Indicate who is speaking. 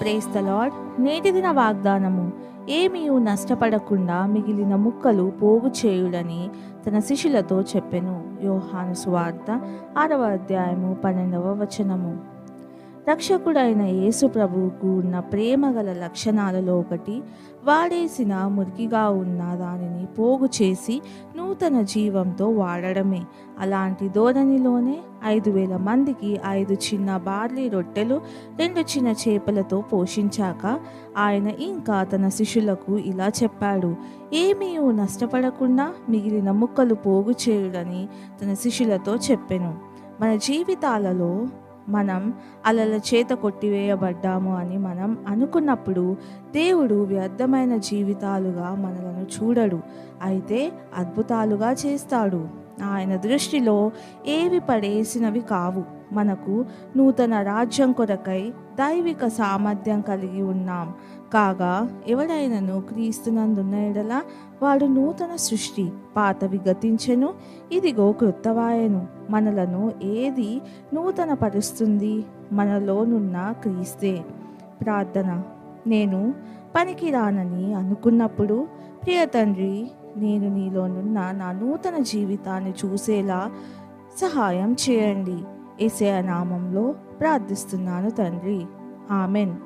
Speaker 1: Praise the lord నేటి దిన వాగ్దానము ఏమీ నష్టపడకుండా మిగిలిన ముక్కలు పోగు చేయుడని తన శిష్యులతో చెప్పెను. యోహాను సువార్త ఆరవ అధ్యాయము పన్నెండవ వచనము. రక్షకుడైన యేసు ప్రభువుకు ఉన్న ప్రేమ గల లక్షణాలలో ఒకటి వాడేసిన మురికిగా ఉన్న దానిని పోగు చేసి నూతన జీవంతో వాడడమే. అలాంటి ధోరణిలోనే ఐదు వేల మందికి ఐదు చిన్న బార్లీ రొట్టెలు రెండు చిన్న చేపలతో పోషించాక ఆయన ఇంకా తన శిష్యులకు ఇలా చెప్పాడు ఏమీ నష్టపడకుండా మిగిలిన ముక్కలు పోగు చేయుడని తన శిష్యులతో చెప్పెను. మన జీవితాలలో మనం అలల చేత కొట్టివేయబడ్డాము అని మనం అనుకున్నప్పుడు దేవుడు వ్యర్థమైన జీవితాలుగా మనలను చూడడు. అయితే అద్భుతాలుగా చేస్తాడు. ఆయన దృష్టిలో ఏవి పడేసినవి కావు. మనకు నూతన రాజ్యం కొరకై దైవిక సామర్థ్యం కలిగి ఉన్నాం. కాగా ఎవడైనను క్రీస్తునందున్న ఎడల వాడు నూతన సృష్టి పాతవి గతించెను ఇదిగో క్రొత్తవాయను. మనలను ఏది నూతన పరుస్తుంది మనలోనున్న క్రీస్తే. ప్రార్థన. నేను పనికిరానని అనుకున్నప్పుడు ప్రియ తండ్రి నేను నీలోనున్న నా నూతన జీవితాన్ని చూసేలా సహాయం చేయండి. ఏసయ నామంలో ప్రార్థిస్తున్నాను తండ్రి. ఆమెన్.